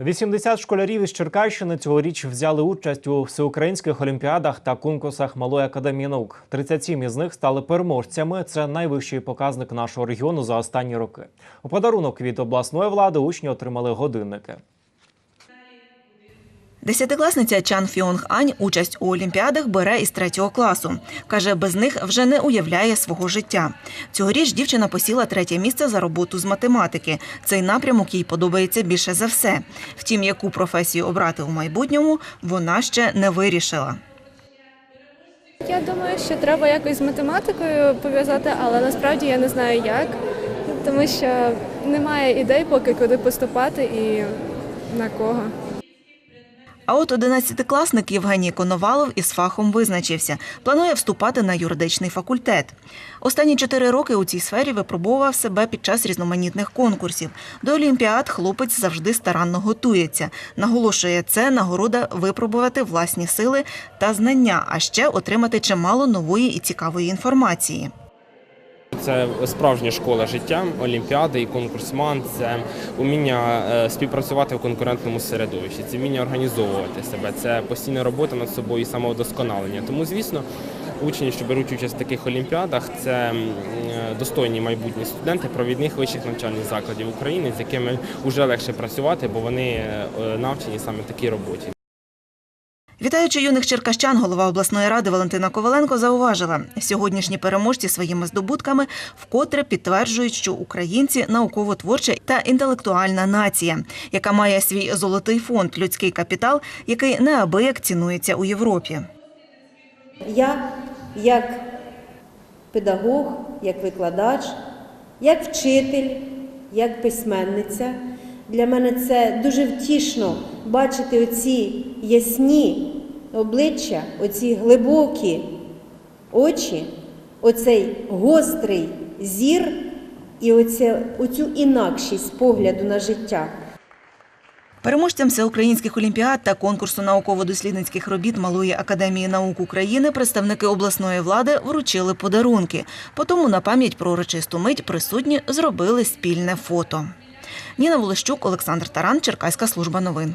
80 школярів із Черкащини цьогоріч взяли участь у всеукраїнських олімпіадах та конкурсах Малої академії наук. 37 із них стали переможцями. Це найвищий показник нашого регіону за останні роки. У подарунок від обласної влади учні отримали годинники. Десятикласниця Чан Фіонг Ань участь у олімпіадах бере із третього класу. Каже, без них вже не уявляє свого життя. Цьогоріч дівчина посіла третє місце за роботу з математики. Цей напрямок їй подобається більше за все. Втім, яку професію обрати у майбутньому, вона ще не вирішила. Я думаю, що треба якось з математикою пов'язати, але насправді я не знаю як, тому що немає ідей поки куди поступати і на кого. А от одинадцятикласник Євгеній Коновалов із фахом визначився. Планує вступати на юридичний факультет. Останні чотири роки у цій сфері випробовував себе під час різноманітних конкурсів. До олімпіад хлопець завжди старанно готується. Наголошує, це нагорода випробувати власні сили та знання, а ще отримати чимало нової і цікавої інформації. Це справжня школа життя, олімпіади і конкурсман. Це уміння е, співпрацювати в конкурентному середовищі, це вміння організовувати себе, це постійна робота над собою і самовдосконалення. Тому, звісно, учні, що беруть участь в таких олімпіадах, це е, достойні майбутні студенти провідних вищих навчальних закладів України, з якими вже легше працювати, бо вони е, навчені саме такій роботі. Вітаючи юних черкащан, голова обласної ради Валентина Коваленко зауважила, сьогоднішні переможці своїми здобутками вкотре підтверджують, що українці науково-творча та інтелектуальна нація, яка має свій золотий фонд, людський капітал, який неабияк цінується у Європі. Я як педагог, як викладач, як вчитель, як письменниця. Для мене це дуже втішно бачити оці ясні обличчя, оці глибокі очі, оцей гострий зір і оце, оцю інакшість погляду на життя. Переможцям всеукраїнських олімпіад та конкурсу науково-дослідницьких робіт Малої академії наук України представники обласної влади вручили подарунки. Потому на пам'ять про урочисту мить присутні зробили спільне фото. Ніна Волощук, Олександр Таран, Черкаська служба новин.